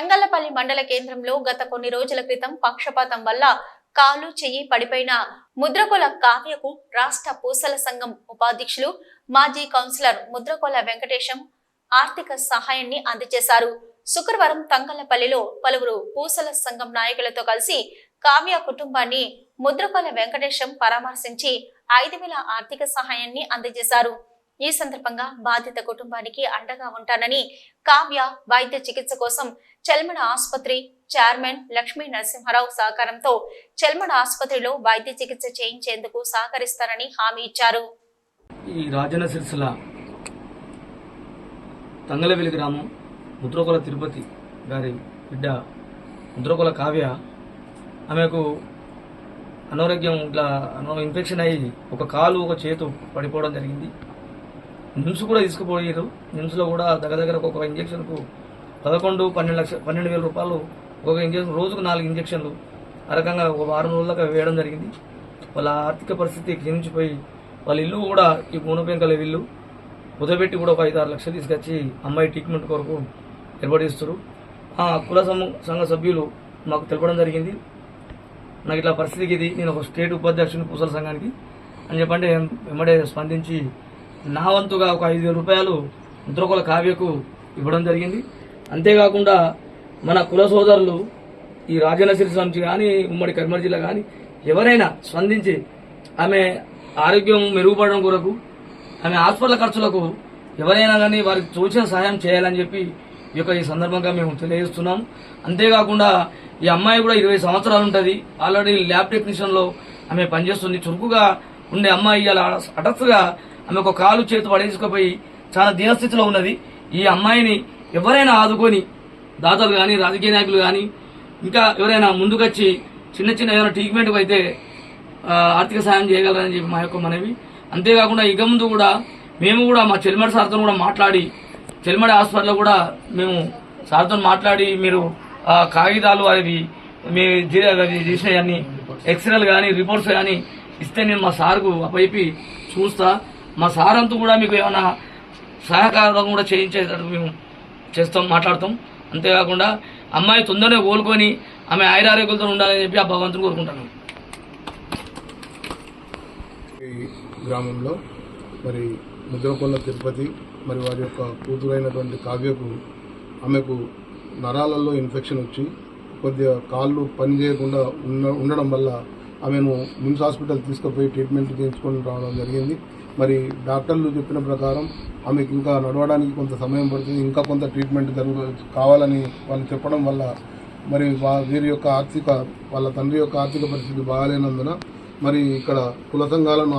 తంగళ్ళపల్లి మండల కేంద్రంలో గత కొన్ని రోజుల క్రితం పక్షపాతం వల్ల కాలు చెయ్యి పడిపోయిన ముద్రకొల కావ్యకు రాష్ట్ర పూసల సంఘం ఉపాధ్యక్షులు మాజీ కౌన్సిలర్ ముద్రకొల వెంకటేశం ఆర్థిక సహాయాన్ని అందజేశారు. శుక్రవారం తంగళ్ళపల్లిలో పలువురు పూసల సంఘం నాయకులతో కలిసి కావ్య కుటుంబాన్ని ముద్రకొల వెంకటేశం పరామర్శించి ఐదు వేల ఆర్థిక సహాయాన్ని అందజేశారు. ఈ సందర్భంగా బాధిత కుటుంబానికి అండగా ఉంటానని కావ్య వైద్య చికిత్స కోసం చెల్మడ ఆసుపత్రి చైర్మన్ లక్ష్మీ నరసింహారావు సహకారంతో చెల్మడ ఆసుపత్రిలో వైద్య చికిత్స చేయించేందుకు సహకరిస్తారని హామీ ఇచ్చారు. ఈ రాజన్న సిరిసిల తంగలవెలి గ్రామం ముద్రకొల తిరుపతి గారి బిడ్డ ముద్రకొల కావ్య ఆమెకు అనారోగ్యం ఇట్లా ఇన్ఫెక్షన్ అయ్యి ఒక కాలు ఒక చేతు పడిపోవడం జరిగింది. నిమ్స్ కూడా తీసుకుపోయారు నిమ్స్లో కూడా దగ్గర దగ్గర ఒక్కొక్క ఇంజక్షన్కు పదకొండు పన్నెండు లక్ష పన్నెండు వేల రూపాయలు ఒక ఇంజక్షన్ రోజుకు నాలుగు ఇంజక్షన్లు ఆ రకంగా ఒక వారం రోజులకు వేయడం జరిగింది వాళ్ళ ఆర్థిక పరిస్థితి క్షీణించిపోయి వాళ్ళ ఇల్లు కూడా ఈ పూనపెంకల ఇల్లు కుదబెట్టి కూడా ఒక ఐదు ఆరు లక్షలు తీసుకొచ్చి అమ్మాయి ట్రీట్మెంట్ కొరకు ఏర్పడిస్తారు ఆ కుల సంఘ సభ్యులు మాకు తెలపడం జరిగింది నాకు ఇట్లా పరిస్థితికి ఇది నేను ఒక స్టేట్ ఉపాధ్యక్షుని పూసల సంఘానికి అని చెప్పంటే వెంబడే స్పందించి నా వంతుగా ఒక ఐదు వేల రూపాయలు ముద్రకుల కావ్యకు ఇవ్వడం జరిగింది. అంతేకాకుండా మన కుల సోదరులు ఈ రాజన్న సిరిసిల్ల నుంచి కానీ ఉమ్మడి కర్మల జిల్లా కానీ ఎవరైనా స్పందించి ఆమె ఆరోగ్యం మెరుగుపడడం కొరకు ఆమె హాస్పిటల్ ఖర్చులకు ఎవరైనా కానీ వారికి తోచిన సహాయం చేయాలని చెప్పి ఈ యొక్క ఈ సందర్భంగా మేము తెలియజేస్తున్నాం. అంతేకాకుండా ఈ అమ్మాయి కూడా ఇరవై సంవత్సరాలు ఉంటుంది. ఆల్రెడీ ల్యాబ్ టెక్నీషియన్లో ఆమె పనిచేస్తుంది. చురుకుగా ఉండే అమ్మాయి ఇలా హఠాత్తుగా ఆమె ఒక కాలు చేతి పడేసుకుపోయి చాలా దీనస్థితిలో ఉన్నది. ఈ అమ్మాయిని ఎవరైనా ఆదుకొని దాతలు కానీ రాజకీయ నాయకులు కానీ ఇంకా ఎవరైనా ముందుకొచ్చి చిన్న చిన్న ఏదైనా ట్రీట్మెంట్కి అయితే ఆర్థిక సాయం చేయగలరని చెప్పి మా యొక్క మనవి. అంతేకాకుండా ఇక ముందు కూడా మేము కూడా మా చెల్మడి సార్తో కూడా మాట్లాడి చెల్మడి హాస్పిటల్లో కూడా మేము సార్తో మాట్లాడి మీరు ఆ కాగితాలు అవి మీ అవి చేసినవన్నీ ఎక్స్రేలు కానీ రిపోర్ట్స్ కానీ ఇస్తే నేను మా సార్కు అప్పైపి చూస్తా. మా సార్ అంతా కూడా మీకు ఏమైనా సహకారం కూడా చేయించేటట్టు మేము చేస్తాం మాట్లాడతాం. అంతేకాకుండా అమ్మాయి తొందరనే కోలుకొని ఆమె ఆయురారోగ్యాలతో ఉండాలని చెప్పి ఆ భగవంతుని కోరుకుంటాను ఈ గ్రామంలో మరి ముద్రకొల్ల తిరుపతి మరి వారి యొక్క కూతురైనటువంటి కావ్యకు ఆమెకు నరాలలో ఇన్ఫెక్షన్ వచ్చి కొద్దిగా కాళ్ళు పని చేయకుండా ఉన్న ఉండడం వల్ల ఆమెను మిమ్స్ హాస్పిటల్ తీసుకుపోయి ట్రీట్మెంట్ చేయించుకొని రావడం జరిగింది. మరి డాక్టర్లు చెప్పిన ప్రకారం ఆమెకు ఇంకా నడవడానికి కొంత సమయం పడుతుంది ఇంకా కొంత ట్రీట్మెంట్ జరుగు కావాలని వాళ్ళు చెప్పడం వల్ల మరి వా- వీరి యొక్క ఆర్థిక వాళ్ళ తండ్రి యొక్క ఆర్థిక పరిస్థితి బాగాలేనందున మరి ఇక్కడ కుల సంఘాలను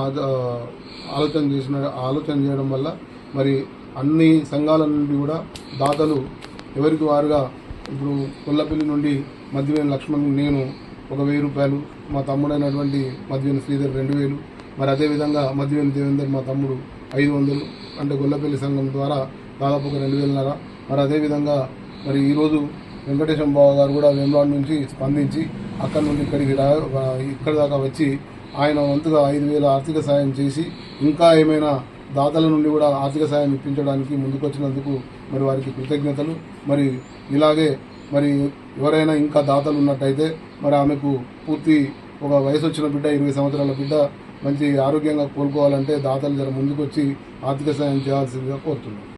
ఆలోచన చేసిన ఆలోచన చేయడం వల్ల మరి అన్ని సంఘాల నుండి కూడా దాతలు ఎవరికి వారుగా ఇప్పుడు కొల్లపల్లి నుండి మధ్యవేని లక్ష్మణ్ నేను ఒక వెయ్యి రూపాయలు మా తమ్ముడైనటువంటి మధ్యవేని శ్రీధర్ రెండు వేలు మరి అదేవిధంగా మధ్యవేని దేవేందర్ మా తమ్ముడు ఐదు వందలు అంటే గొల్లపల్లి సంఘం ద్వారా దాదాపు ఒక రెండు వేలన్నర. మరి అదేవిధంగా మరి ఈరోజు వెంకటేశం బావ గారు కూడా వేమరాడు నుంచి స్పందించి అక్కడి నుండి ఇక్కడికి రా ఇక్కడి దాకా వచ్చి ఆయన వంతుగా ఐదు వేల ఆర్థిక సాయం చేసి ఇంకా ఏమైనా దాతల నుండి కూడా ఆర్థిక సాయం ఇప్పించడానికి ముందుకొచ్చినందుకు మరి వారికి కృతజ్ఞతలు. మరి ఇలాగే మరి ఎవరైనా ఇంకా దాతలు ఉన్నట్టయితే మరి ఆమెకు పూర్తి ఒక వయసు వచ్చిన బిడ్డ ఇరవై సంవత్సరాల బిడ్డ మంచి ఆరోగ్యంగా కోలుకోవాలంటే దాతలు జర ముందుకొచ్చి ఆర్థిక సాయం చేయాల్సిందిగా కోరుతున్నాం.